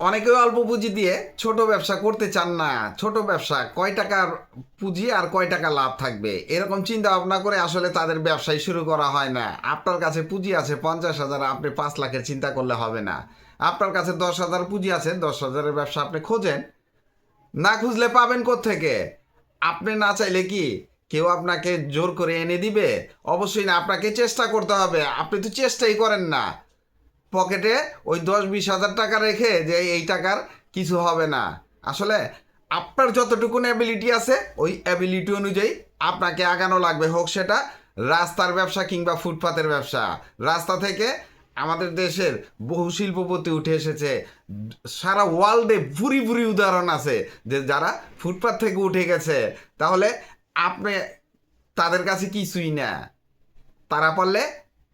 অনেকে অল্প পুঁজি দিয়ে ছোট ব্যবসা করতে চান না। ছোট ব্যবসা, কয় টাকার পুঁজি আর কয় টাকা লাভ থাকবে? এরকম চিন্তা ভাবনা করে আসলে তাদের ব্যবসায় শুরু করা হয় না। আপনার কাছে পুঁজি আছে পঞ্চাশ হাজার, আপনি পাঁচ লাখের চিন্তা করলে হবে না। আপনার কাছে দশ হাজার পুঁজি আছে, দশ হাজারের ব্যবসা আপনি খোঁজেন। না খুঁজলে পাবেন থেকে আপনি না চাইলে কি কেউ আপনাকে জোর করে এনে দিবে? অবশ্যই না, আপনাকে চেষ্টা করতে হবে। আপনি তো চেষ্টাই করেন না। পকেটে ওই দশ বিশ হাজার টাকা রেখে যে এই টাকার কিছু হবে না। আসলে আপনার যতটুকুন অ্যাবিলিটি আছে, ওই অ্যাবিলিটি অনুযায়ী আপনাকে আগানো লাগবে। হোক সেটা রাস্তার ব্যবসা কিংবা ফুটপাতের ব্যবসা। রাস্তা থেকে আমাদের দেশের বহু শিল্পপতি উঠে এসেছে। সারা ওয়ার্ল্ডে ভুরি ভুরি উদাহরণ আছে যে যারা ফুটপাত থেকে উঠে গেছে। তাহলে আপনি তাদের কাছে কিছুই না। তারা পারলে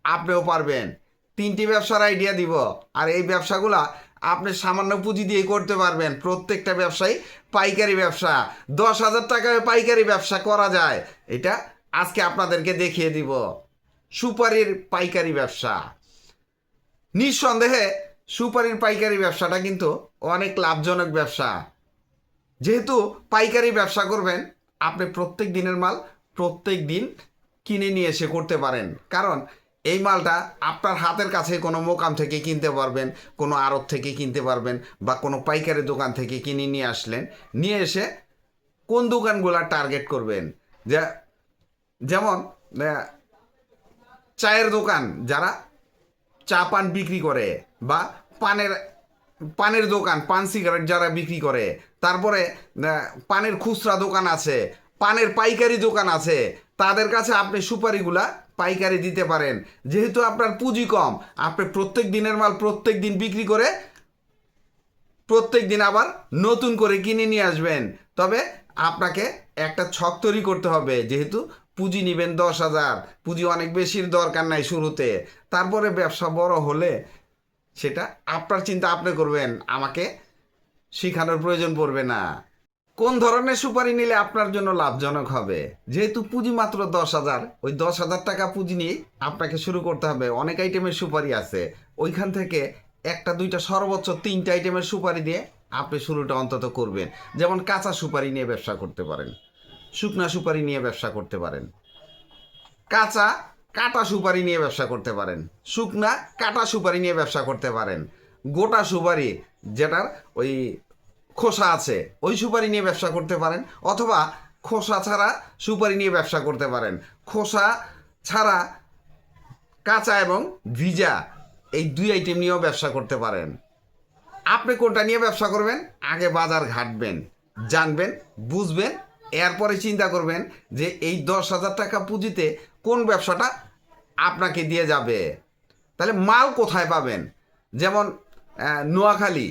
আপনিও পারবেন। তিনটি ব্যবসার আইডিয়া দিব। আর এই ব্যবসাগুলা আপনি সামান্য পুঁজি দিয়ে করতে পারবেন। প্রত্যেকটা ব্যবসায়ী পাইকারি ব্যবসা। দশ হাজার টাকায় পাইকারি ব্যবসা করা যায়। এটা আজকে আপনাদেরকে দেখিয়ে দিব। সুপারির পাইকারি ব্যবসা। নিঃসন্দেহে সুপারির পাইকারি ব্যবসাটা কিন্তু অনেক লাভজনক ব্যবসা। যেহেতু পাইকারি ব্যবসা করবেন, আপনি প্রত্যেক দিনের মাল প্রত্যেক দিন কিনে নিয়ে এসে করতে পারেন। কারণ এই মালটা আপনার হাতের কাছে কোনো মোকাম থেকে কিনতে পারবেন, কোনো আড়ত থেকে কিনতে পারবেন বা কোনো পাইকারি দোকান থেকে কিনে নিয়ে আসলেন। নিয়ে এসে কোন দোকানগুলা টার্গেট করবেন? যে, যেমন চায়ের দোকান, যারা চা পান বিক্রি করে বা পানের পানের দোকান, পান সিগারেট যারা বিক্রি করে, তারপরে পানের খুচরা দোকান আছে, পানের পাইকারি দোকান আছে, তাদের কাছে আপনি সুপারিগুলা পাইকারি দিতে পারেন। যেহেতু আপনার পুঁজি কম, আপনি প্রত্যেক দিনের মাল প্রত্যেক দিন বিক্রি করে প্রত্যেক দিন আবার নতুন করে কিনে নিয়ে আসবেন। তবে আপনাকে একটা ছক তৈরি করতে হবে, যেহেতু পুঁজি নেবেন দশ হাজার। পুঁজি অনেক বেশির দরকার নাই শুরুতে। তারপরে ব্যবসা বড় হলে সেটা আপনার চিন্তা আপনি করবেন, আমাকে শেখানোর প্রয়োজন পড়বে না। কোন ধরনের সুপারি নিলে আপনার জন্য লাভজনক হবে? যেহেতু পুঁজি মাত্র দশ হাজার, ওই দশ হাজার টাকা পুঁজি নিয়ে আপনাকে শুরু করতে হবে। অনেক আইটেমের সুপারি আছে। ওইখান থেকে একটা, দুইটা, সর্বোচ্চ তিনটা আইটেমের সুপারি দিয়ে আপনি শুরুটা অন্তত করবেন। যেমন কাঁচা সুপারি নিয়ে ব্যবসা করতে পারেন, শুকনা সুপারি নিয়ে ব্যবসা করতে পারেন, কাঁচা কাটা সুপারি নিয়ে ব্যবসা করতে পারেন, শুকনা কাটা সুপারি নিয়ে ব্যবসা করতে পারেন। গোটা সুপারি যেটার ওই খোসা আছে, ওই সুপারি নিয়ে ব্যবসা করতে পারেন, অথবা খোসা ছাড়া সুপারি নিয়ে ব্যবসা করতে পারেন। খোসা ছাড়া কাঁচা এবং ভিজা এই দুই আইটেম নিয়েও ব্যবসা করতে পারেন। আপনি কোনটা নিয়ে ব্যবসা করবেন? আগে বাজার ঘাটবেন, জানবেন, বুঝবেন, এরপরে চিন্তা করবেন যে এই দশ হাজার টাকা পুঁজিতে কোন ব্যবসাটা আপনাকে দিয়ে যাবে। তাহলে মাল কোথায় পাবেন? যেমন নোয়াখালী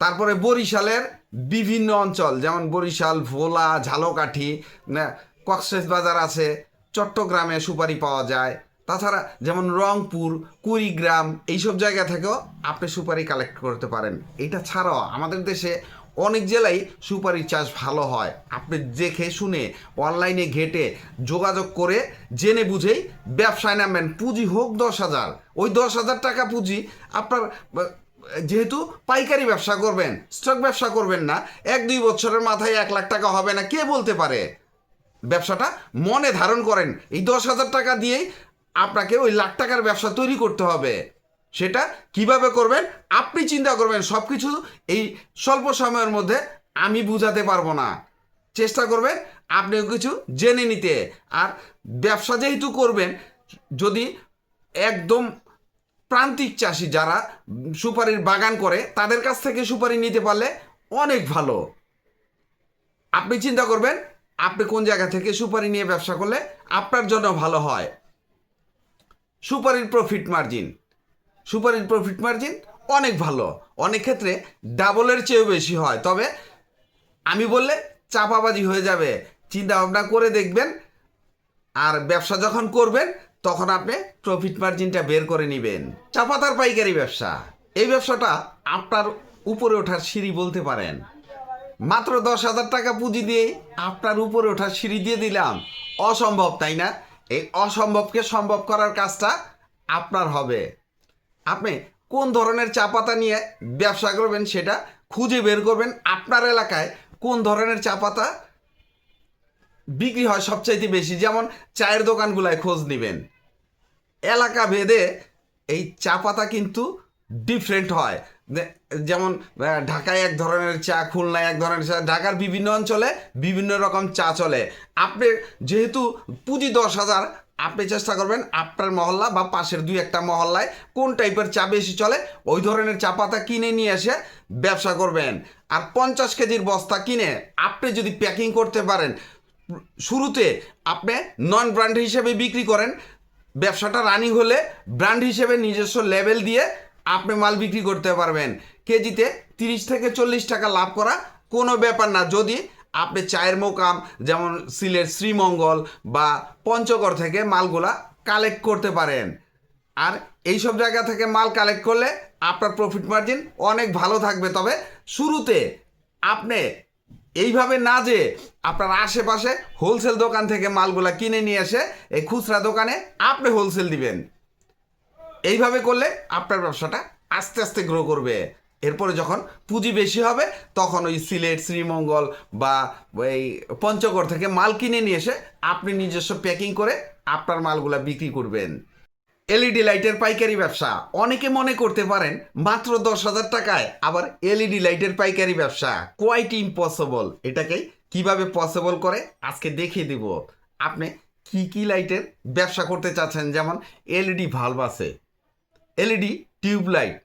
তারপরে বরিশালের বিভিন্ন অঞ্চল, যেমন বরিশাল, ভোলা, ঝালকাঠি কক্সেস বাজার আছে, চট্টগ্রামে সুপারি পাওয়া যায়। তাছাড়া যেমন রংপুর, কুড়িগ্রাম, এইসব জায়গা থেকেও আপনি সুপারি কালেক্ট করতে পারেন। এটা ছাড়াও আমাদের দেশে অনেক জেলায় সুপারি চাষ ভালো হয়। আপনি দেখে শুনে, অনলাইনে ঘেটে যোগাযোগ করে জেনে বুঝেই ব্যবসায় নামবেন। পুঁজি হোক দশ হাজার, ওই দশ হাজার টাকা পুঁজি আপনার যেহেতু পাইকারি ব্যবসা করবেন, স্টক ব্যবসা করবেন না, এক দুই বছরের মাথায় এক লাখ টাকা হবে না, কে বলতে পারে? ব্যবসাটা মনে ধারণ করেন, এই দশ হাজার টাকা দিয়েই আপনাকে ওই লাখ টাকার ব্যবসা তৈরি করতে হবে। সেটা কীভাবে করবেন? আপনি চিন্তা করবেন সব কিছু এই স্বল্প সময়ের মধ্যে আমি বুঝাতে পারব না। চেষ্টা করবেন আপনিও কিছু জেনে নিতে। আর ব্যবসা যেহেতু করবেন, যদি একদম প্রান্তিক চাষি যারা সুপারির বাগান করে, তাদের কাছ থেকে সুপারি নিতে পারলে অনেক ভালো। আপনি চিন্তা করবেন, আপনি কোন জায়গা থেকে সুপারি নিয়ে ব্যবসা করলে আপনার জন্য ভালো হয়। সুপারির প্রফিট মার্জিন সুপারির প্রফিট মার্জিন অনেক ভালো। অনেক ক্ষেত্রে ডাবলের চেয়েও বেশি হয়। তবে আমি বললে চাপাবাজি হয়ে যাবে। চিন্তা ভাবনা করে দেখবেন, আর ব্যবসা যখন করবেন তখন আপনি প্রফিট মার্জিনটা বের করে নেবেন। চা পাতার পাইকারি ব্যবসা। এই ব্যবসাটা আপনার উপরে ওঠার সিঁড়ি বলতে পারেন। মাত্র দশ হাজার টাকা পুঁজি দিয়ে আপনার উপরে ওঠার সিঁড়ি দিয়ে দিলাম। অসম্ভব, তাই না? এই অসম্ভবকে সম্ভব করার কাজটা আপনার হবে। আপনি কোন ধরনের চা পাতা নিয়ে ব্যবসা করবেন সেটা খুঁজে বের করবেন আপনার এলাকায় কোন ধরনের চা পাতা বিক্রি হয় সবচাইতে বেশি। যেমন চায়ের দোকানগুলায় খোঁজ নেবেন। এলাকা ভেদে এই চা পাতা কিন্তু ডিফারেন্ট হয়। যেমন ঢাকায় এক ধরনের চা, খুলনায় এক ধরনের চা, ঢাকার বিভিন্ন অঞ্চলে বিভিন্ন রকম চা চলে। আপনি যেহেতু পুঁজি দশ হাজার, আপনি চেষ্টা করবেন আপনার মহল্লা বা পাশের দুই একটা মহল্লায় কোন টাইপের চা বেশি চলে, ওই ধরনের চা পাতা কিনে নিয়ে এসে ব্যবসা করবেন। আর পঞ্চাশ কেজির বস্তা কিনে আপনি যদি প্যাকিং করতে পারেন শুরুতে আপনি নন ব্র্যান্ড হিসেবে বিক্রি করেন, ব্যবসাটা রানিং হলে ব্র্যান্ড হিসেবে নিজস্ব লেভেল দিয়ে আপনি মাল বিক্রি করতে পারবেন। কেজিতে তিরিশ থেকে চল্লিশ টাকা লাভ করা কোনো ব্যাপার না। যদি আপনি চায়ের মোকাম, যেমন সিলেট শ্রীমঙ্গল বা পঞ্চগড় থেকে মালগুলা কালেক্ট করতে পারেন। আর এইসব জায়গা থেকে মাল কালেক্ট করলে আপনার প্রফিট মার্জিন অনেক ভালো থাকবে। তবে শুরুতে আপনি এইভাবে না যে আপনার আশেপাশে হোলসেল দোকান থেকে মালগুলা কিনে নিয়ে এসে এই খুচরা দোকানে আপনি হোলসেল দিবেন। এইভাবে করলে আপনার ব্যবসাটা আস্তে আস্তে গ্রো করবে। এরপরে যখন পুঁজি বেশি হবে, তখন ওই সিলেট, শ্রীমঙ্গল বা এই পঞ্চগড় থেকে মাল কিনে নিয়ে এসে আপনি নিজস্ব প্যাকিং করে আপনার মালগুলা বিক্রি করবেন। এলইডি লাইটের পাইকারি ব্যবসা। অনেকে মনে করতে পারেন, মাত্র দশ হাজার টাকায় আবার এলইডি লাইটের পাইকারি ব্যবসা। কোয়াইট ইম্পসিবল এটাকে কীভাবে পসিবল করে? আজকে দেখিয়ে দিব। আপনি কি কি লাইটের ব্যবসা করতে চাচ্ছেন? যেমন এলইডি ভাল্ব আছে LED tube light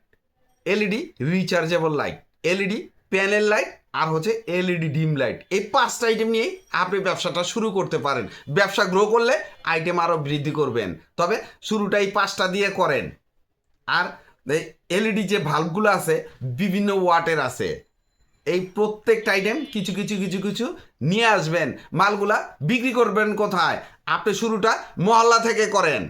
LED rechargeable light LED panel light আর হচ্ছে এলইডি ডিম লাইট। এই পাঁচটা আইটেম নিয়েই আপনি ব্যবসাটা শুরু করতে পারেন। ব্যবসা গ্রো করলে আইটেম আরও বৃদ্ধি করবেন। তবে শুরুটা এই পাঁচটা দিয়ে করেন। আর এলইডি যে ভাল্বগুলো আছে, বিভিন্ন ওয়াটের আছে, এই প্রত্যেকটা আইটেম কিছু কিছু কিছু কিছু নিয়ে আসবেন। মালগুলা বিক্রি করবেন কোথায়? আপনি শুরুটা মহল্লা থেকে করেন।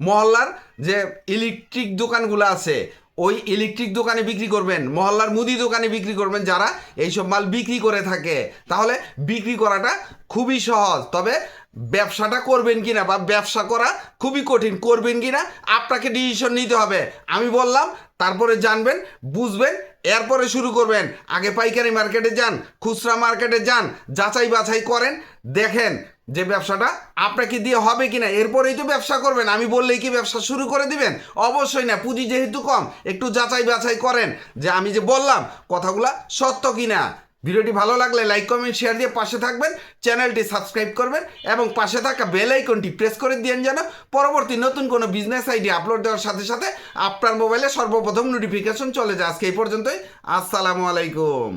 মহল্লার যে ইলেকট্রিক দোকানগুলো আছে ওই ইলেকট্রিক দোকানে বিক্রি করবেন, মহল্লার মুদি দোকানে বিক্রি করবেন যারা এইসব মাল বিক্রি করে থাকে। তাহলে বিক্রি করাটা খুবই সহজ। তবে ব্যবসাটা করবেন কিনা বা ব্যবসা করা খুবই কঠিন, করবেন কিনা? আপনাকে ডিসিশন নিতে হবে। আমি বললাম, তারপরে জানবেন, বুঝবেন, এরপরে শুরু করবেন। আগে পাইকারি মার্কেটে যান, খুচরা মার্কেটে যান, যাচাই বাছাই করেন, দেখেন যে ব্যবসাটা আপনাকে দিয়ে হবে কি না এরপরেই তো ব্যবসা করবেন। আমি বললেই কি ব্যবসা শুরু করে দিবেন? অবশ্যই না, পুঁজি যেহেতু কম, একটু যাচাই বাছাই করেন যে আমি যে বললাম, কথাগুলা সত্য কিনা। ভিডিওটি ভালো লাগলে লাইক, কমেন্ট, শেয়ার দিয়ে পাশে থাকবেন। চ্যানেলটি সাবস্ক্রাইব করবেন এবং পাশে থাকা বেল আইকনটি প্রেস করে দিন যেন পরবর্তী নতুন কোনো বিজনেস আইডি আপলোড দেওয়ার সাথে সাথে আপনার মোবাইলে সর্বপ্রথম নোটিফিকেশন চলে যায়। আজকে এই পর্যন্তই। আসসালামু আলাইকুম।